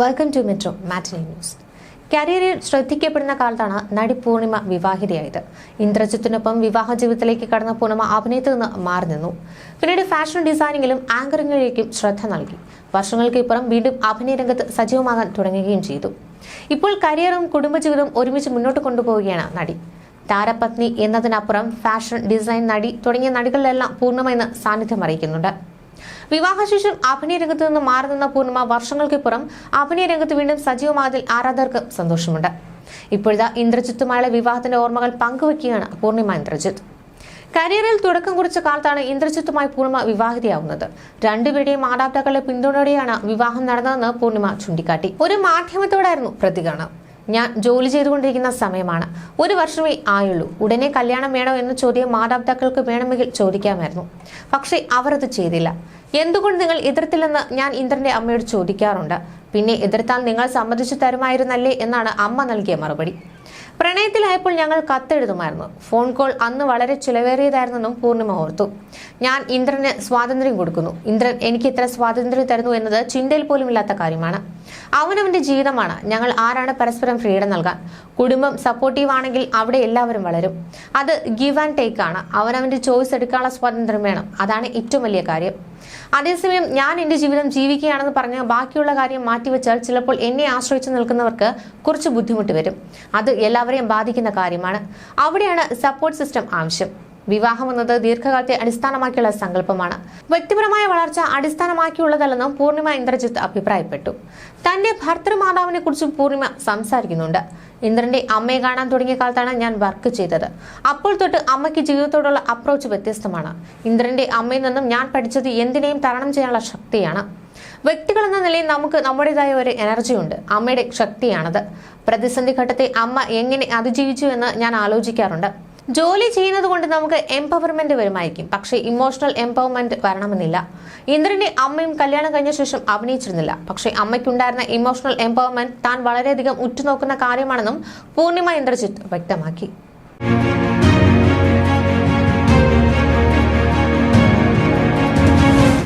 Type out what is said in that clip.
Welcome to metro matinee news കരിയറിൽ ശ്രദ്ധിക്കപ്പെടുന്ന കാലത്താണ് നടി പൂർണിമ വിവാഹിതയായത്. ഇന്ദ്രജിത്തിനൊപ്പം വിവാഹ ജീവിതത്തിലേക്ക് കടന്ന പൂർണിമ അഭിനയത്തിൽ നിന്ന് മാറി നിന്നു. പിന്നീട് ഫാഷൻ ഡിസൈനിങ്ങിലും ആങ്കറിങ്ങിലേക്കും ശ്രദ്ധ നൽകി. വർഷങ്ങൾക്ക് ഇപ്പുറം വീണ്ടും അഭിനയ രംഗത്ത് സജീവമാകാൻ തുടങ്ങുകയും ചെയ്തു. ഇപ്പോൾ കരിയറും കുടുംബജീവിതവും ഒരുമിച്ച് മുന്നോട്ട് കൊണ്ടുപോവുകയാണ് നടി. താരപത്നി എന്നതിനപ്പുറം ഫാഷൻ ഡിസൈൻ നടി തുടങ്ങിയ നടികളിലെല്ലാം പൂർണമായി സാന്നിധ്യം അറിയിക്കുന്നുണ്ട്. വിവാഹശേഷം അഭിനയ രംഗത്ത് നിന്ന് മാറി നിന്ന പൂർണിമ വർഷങ്ങൾക്കിപ്പുറം അഭിനയ രംഗത്ത് വീണ്ടും സജീവമായതിൽ ആരാധകർക്ക് സന്തോഷമുണ്ട്. ഇപ്പോഴത്തെ ഇന്ദ്രജിത്തുമായുള്ള വിവാഹത്തിന്റെ ഓർമ്മകൾ പങ്കുവെക്കുകയാണ് പൂർണിമ ഇന്ദ്രജിത്ത്. കരിയറിൽ തുടക്കം കുറിച്ച കാലത്താണ് ഇന്ദ്രജിത്തുമായി പൂർണിമ വിവാഹിതയാവുന്നത്. രണ്ടുപേരുടെയും മാതാപിതാക്കളുടെ പിന്തുണയോടെയാണ് വിവാഹം നടന്നതെന്ന് പൂർണിമ ചൂണ്ടിക്കാട്ടി. ഒരു മാധ്യമത്തോടായിരുന്നു പ്രതികരണം. ഞാൻ ജോലി ചെയ്തുകൊണ്ടിരിക്കുന്ന സമയമാണ്. ഒരു വർഷമേ ആയുള്ളൂ. ഉടനെ കല്യാണം വേണോ എന്ന ചോദ്യം മാതാപിതാക്കൾക്ക് വേണമെങ്കിൽ ചോദിക്കാമായിരുന്നു. പക്ഷേ അവർ അത് ചെയ്തില്ല. എന്തുകൊണ്ട് നിങ്ങൾ എതിർത്തില്ലെന്ന് ഞാൻ ഇന്ദ്രന്റെ അമ്മയോട് ചോദിക്കാറുണ്ട്. പിന്നെ എതിർത്താൽ നിങ്ങൾ സമ്മതിച്ചു തരുമായിരുന്നല്ലേ എന്നാണ് അമ്മ നൽകിയ മറുപടി. പ്രണയത്തിലായപ്പോൾ ഞങ്ങൾ കത്തെഴുതുമായിരുന്നു. ഫോൺ കോൾ അന്ന് വളരെ ചിലവേറിയതായിരുന്നെന്നും പൂർണിമ ഓർത്തു. ഞാൻ ഇന്ദ്രന് സ്വാതന്ത്ര്യം കൊടുക്കുന്നു. ഇന്ദ്രൻ എനിക്ക് ഇത്ര സ്വാതന്ത്ര്യം തരുന്നു എന്നത് ചിന്തയിൽ പോലും ഇല്ലാത്ത കാര്യമാണ്. അവനവന്റെ ജീവിതമാണ്. ഞങ്ങൾ ആരാണ് പരസ്പരം ഫ്രീഡം നൽകാൻ? കുടുംബം സപ്പോർട്ടീവ് ആണെങ്കിൽ അവിടെ എല്ലാവരും വളരും. അത് ഗിവ് ആൻഡ് ടേക്ക് ആണ്. അവനവന്റെ ചോയ്സ് എടുക്കാനുള്ള സ്വാതന്ത്ര്യം വേണം. അതാണ് ഏറ്റവും വലിയ കാര്യം. അതേസമയം ഞാൻ എന്റെ ജീവിതം ജീവിക്കുകയാണെന്ന് പറഞ്ഞ് ബാക്കിയുള്ള കാര്യം മാറ്റിവെച്ചാൽ ചിലപ്പോൾ എന്നെ ആശ്രയിച്ചു നിൽക്കുന്നവർക്ക് കുറച്ച് ബുദ്ധിമുട്ട് വരും. അത് എല്ലാവരെയും ബാധിക്കുന്ന കാര്യമാണ്. അവിടെയാണ് സപ്പോർട്ട് സിസ്റ്റം ആവശ്യം. വിവാഹം എന്നത് ദീർഘകാലത്തെ അടിസ്ഥാനമാക്കിയുള്ള സങ്കല്പമാണ്. വ്യക്തിപരമായ വളർച്ച അടിസ്ഥാനമാക്കിയുള്ളതല്ലെന്നും പൂർണിമ ഇന്ദ്രജിത്ത് അഭിപ്രായപ്പെട്ടു. തന്റെ ഭർത്തൃമാതാവിനെ കുറിച്ചും പൂർണിമ സംസാരിക്കുന്നുണ്ട്. ഇന്ദ്രന്റെ അമ്മയെ കാണാൻ തുടങ്ങിയ കാലത്താണ് ഞാൻ വർക്ക് ചെയ്തത്. അപ്പോൾ തൊട്ട് അമ്മയ്ക്ക് ജീവിതത്തോടുള്ള അപ്രോച്ച് വ്യത്യസ്തമാണ്. ഇന്ദ്രന്റെ അമ്മയിൽ നിന്നും ഞാൻ പഠിച്ചത് എന്തിനേയും തരണം ചെയ്യാനുള്ള ശക്തിയാണ്. വ്യക്തികൾ എന്ന നിലയിൽ നമുക്ക് നമ്മുടേതായ ഒരു എനർജി ഉണ്ട്. അമ്മയുടെ ശക്തിയാണത്. പ്രതിസന്ധി ഘട്ടത്തെ അമ്മ എങ്ങനെ അതിജീവിച്ചു എന്ന് ഞാൻ ആലോചിക്കാറുണ്ട്. ജോലി ചെയ്യുന്നത് കൊണ്ട് നമുക്ക് എംപവർമെന്റ് വരുമായിരിക്കും. പക്ഷേ ഇമോഷണൽ എംപവർമെന്റ് വരണമെന്നില്ല. ഇന്ദ്രന്റെ അമ്മയും കല്യാണം കഴിഞ്ഞ ശേഷം അഭിനയിച്ചിരുന്നില്ല. പക്ഷേ അമ്മയ്ക്കുണ്ടായിരുന്ന ഇമോഷണൽ എംപവർമെന്റ് താൻ വളരെയധികം ഉറ്റുനോക്കുന്ന കാര്യമാണെന്നും പൂർണിമ ഇന്ദ്രജിത്ത് വ്യക്തമാക്കി.